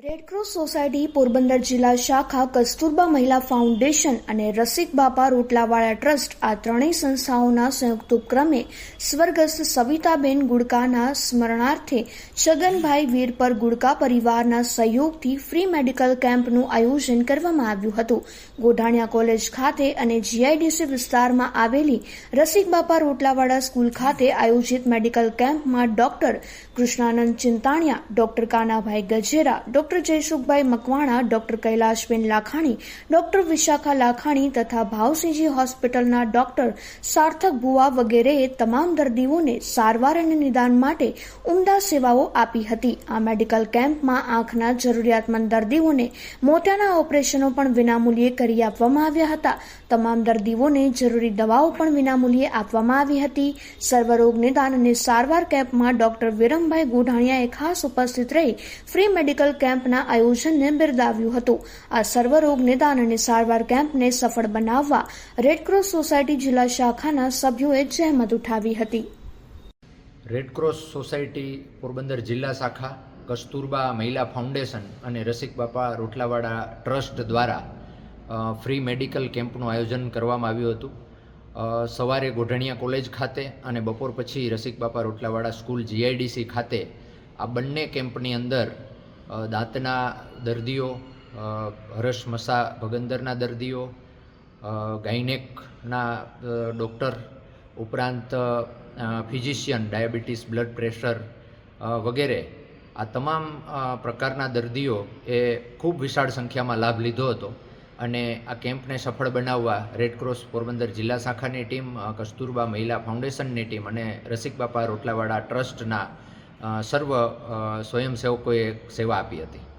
Red Cross society, Porbandar જિલ્લા શાખા, કસ્તુરબા મહિલા ફાઉન્ડેશન અને રસિક બાપા રોટલાવાળા ટ્રસ્ટ આ ત્રણેય સંસ્થાઓના સંયુક્ત ઉપક્રમે સ્વર્ગસ્થ સવિતાબેન ગુડકાના સ્મરણાર્થે છગનભાઈ વીરપર ગુડકા પરિવારના સહયોગથી ફ્રી મેડિકલ કેમ્પનું આયોજન કરવામાં આવ્યું હતું. ગોઢાણિયા કોલેજ ખાતે અને જીઆઈડીસી વિસ્તારમાં આવેલી રસિક બાપા રોટલાવાળા સ્કૂલ ખાતે આયોજિત મેડિકલ કેમ્પમાં doctor Krishnanand Chintaniya, doctor Kanabhai Gajera doctor Jaysukhbhai Makwana, doctor Kailashben Lakhani, doctor Vishakha Lakhani તથા ભાવસિંહજી હોસ્પિટલના ડોક્ટર સાર્થક ભુવા વગેરેએ તમામ દર્દીઓને સારવાર અને નિદાન માટે ઉમદા સેવાઓ આપી હતી. આ મેડિકલ કેમ્પમાં આંખના જરૂરિયાતમંદ દર્દીઓને મોતિયાના ઓપરેશનો પણ વિનામૂલ્યે કરી આપવામાં આવ્યા હતા. તમામ દર્દીઓને જરૂરી દવાઓ પણ વિનામૂલ્યે આપવામાં આવી હતી. સર્વરોગ નિદાન અને સારવાર કેમ્પમાં ડોક્ટર વિરમભાઈ ગોઢાણીયાએ ખાસ ઉપસ્થિત રહી ફ્રી મેડિકલ કેમ્પના આયોજનને બિરદાવ્યું હતું. આ સર્વરોગ નિદાન અને સારવાર કેમ્પને સફળ બનાવવા રેડક્રોસ સોસાયટી જિલ્લા શાખાના સભ્યોએ જહેમત ઉઠાવી હતી. રેડક્રોસ સોસાયટી પોરબંદર જિલ્લા શાખા, કસ્તુરબા મહિલા ફાઉન્ડેશન અને રસિક બાપા રોટલાવાડા ટ્રસ્ટ દ્વારા ફ્રી મેડિકલ કેમ્પનું આયોજન કરવામાં આવ્યું હતું. સવારે ગોઢણિયા કોલેજ ખાતે અને બપોર પછી રસિક બાપા રોટલાવાડા સ્કૂલ જીઆઈડીસી ખાતે આ બંને કેમ્પની અંદર દાંતના દર્દીઓ હરસ મસા ભગંદરના દર્દીઓ ગાયનેકના ડૉક્ટર ઉપરાંત ફિઝિશિયન, ડાયાબિટીસ, બ્લડ પ્રેશર વગેરે, આ તમામ પ્રકારના દર્દીઓ એ ખૂબ વિશાળ સંખ્યામાં લાભ લીધો હતો. અને આ કેમ્પને સફળ બનાવવા રેડક્રોસ પોરબંદર જિલ્લા શાખાની ટીમ કસ્તુરબા મહિલા ફાઉન્ડેશનની ટીમ અને રસિક બાપા રોટલાવાડા ટ્રસ્ટના સર્વ સ્વયંસેવકોએ સેવા આપી હતી.